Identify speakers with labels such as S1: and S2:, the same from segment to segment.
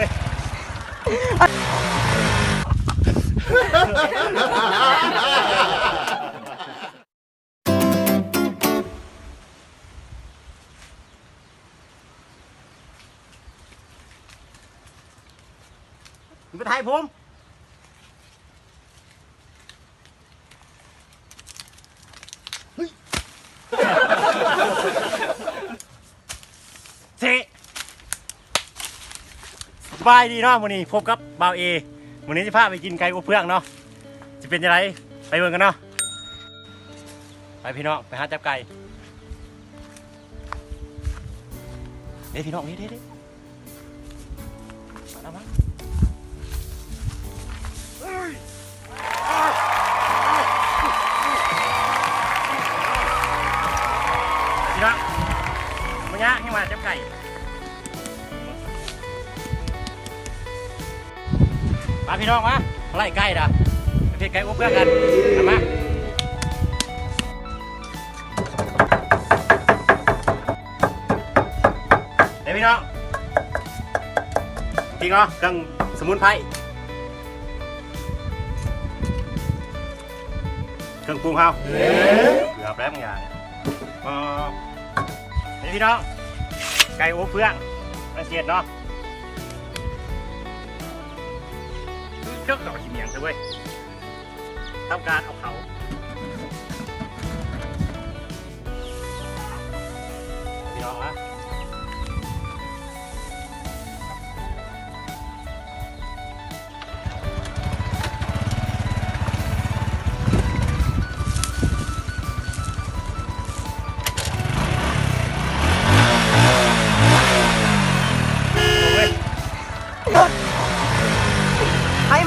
S1: ว้ยมึงไปถ่ายผมเซ สบายดีเนาะวันนี้พบกับบ่าวเอวันนี้จะพาไปกินไก่อบเพื่องเนาะจะเป็นยังไงไปเบิ่งกันเนาะไปพี่น้องไปหาจับไก่เด้พี่น้องนี่เด้เด้มาแล้วมั้งพี่น้องมาเนี้ยให้มาจับไก่ มาพี่น้องมาไล่ไก่ด่ะเพชรไก่อบเพื่อนกันเอามาเดี๋ยวพี่น้องจริงเหรอเครื่องสมุนไพรเครื่องปรุงเฮาเกือบแล้วมึงอย่าเนี่ยอ๋อเดี๋ยวพี่น้องไก่อบเพื่อนละเอียดเนาะ เครื่องเกาะหินเหนียงเลยเว้ย
S2: ทำการ
S1: เอาเขา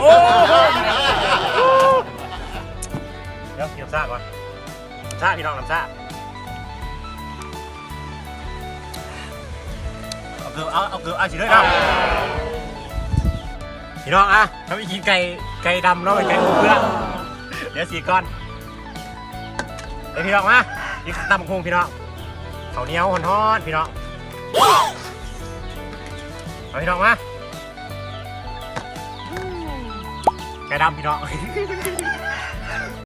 S1: โอ้เดี๋ยวกินน้ำซ่าก่อนน้ำซ่าพี่น้องน้ำซ่าเอาเกลือเอาเอาเกลือเอาสิเลยนะพี่น้องอะทำไปกินไก่ไก่ดำเนาะเป็นไก่อบเพื่อนเดี๋ยวสีก้อนเดี๋ยวพี่น้องมาอีกตำคงพี่น้องเขาเหนียวฮ้อนๆพี่น้องเอาพี่น้องมา ไก่ดำพี่น้อง